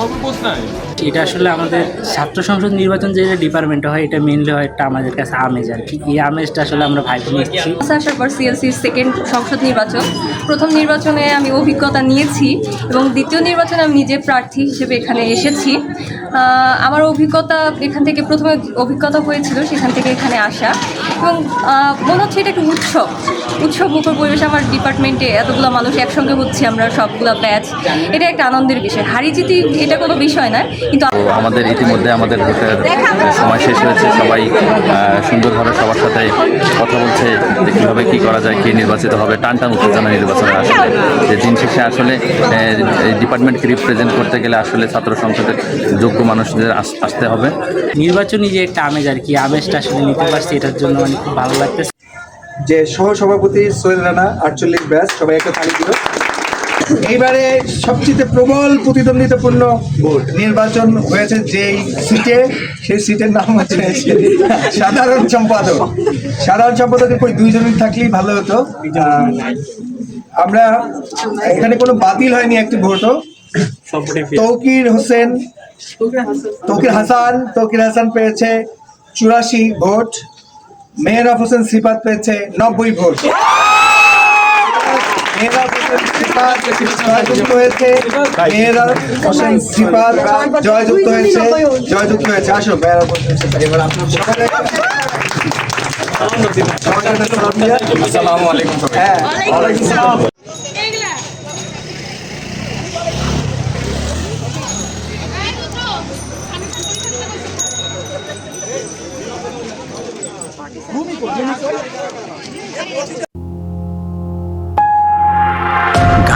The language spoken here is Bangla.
almost nine. এটা আসলে আমাদের ছাত্র সংসদ নির্বাচন যে ডিপার্টমেন্টে হয়, এটা মেনলি হয় একটা আমাদের কাছে আমেজ আর কি। এই আমেজটা আসলে আমরা ভাইব নিচ্ছি। আসার পর সিএলসির সেকেন্ড সংসদ নির্বাচন। প্রথম নির্বাচনে আমি অভিজ্ঞতা নিয়েছি এবং দ্বিতীয় নির্বাচনে আমি নিজে প্রার্থী হিসেবে এখানে এসেছি। আমার অভিজ্ঞতা এখান থেকে প্রথমে অভিজ্ঞতা হয়েছিল সেখান থেকে এখানে আসা। এবং মনে হচ্ছে এটা একটা উৎসব। উৎসব, মুখর পরিবেশ আমার ডিপার্টমেন্টে এতগুলো মানুষ একসঙ্গে হচ্ছে আমরা সবগুলো ব্যাচ এটা একটা আনন্দের বিষয়। হারি জিতি এটা কোনো বিষয় না তো আমাদের ইতিমধ্যে আমাদের ভোটের সময় শেষ হয়েছে। সবাই সুন্দরভাবে সবার সাথে কথা বলছে যে কীভাবে কী করা যায় কে নির্বাচিত হবে। টান টান উত্তেজনা নির্বাচনে আসলে। যে দিন শেষে আসলে ডিপার্টমেন্টকে রিপ্রেজেন্ট করতে গেলে আসলে ছাত্র সংসদের যোগ্য মানুষদের আসতে হবে। নির্বাচনী যে একটা আমেজ আর কি আমেজটা আসলে নিতে পারছি এটার জন্য মানে খুব ভালো লাগতেছে। যে সহসভাপতি সোহেল রানা আটচল্লিশ ব্যাস সবাই একটা তালি দিল। এইবারে সবচেয়ে প্রবল প্রতিদ্বন্দ্বিতাপূর্ণ নির্বাচন হয়েছে যেই সিটে। সেই সিটের নাম হচ্ছে সাধারণ সম্পাদক। সাধারণ সম্পাদকের কই দুইজনই থাকলেই ভালো হতো। আমরা এখানে কোনো বাতিল হয়নি একটি ভোটও। তৌকির হোসেন তৌকির হাসান তৌকির হাসান পেয়েছে চুরাশি ভোট। মেহরাব হোসেন সিফাত পেয়েছে নব্বই ভোট। হোসেন সিফাত জয়যুক্ত হয়েছে। হোসেন জয়যুক্ত হয়েছে জয়যুক্ত হয়েছে। আসো মেহরাব এবার আপনার সকালে আসসালামু আলাইকুম হ্যাঁ ওয়ালাইকুম আসসালাম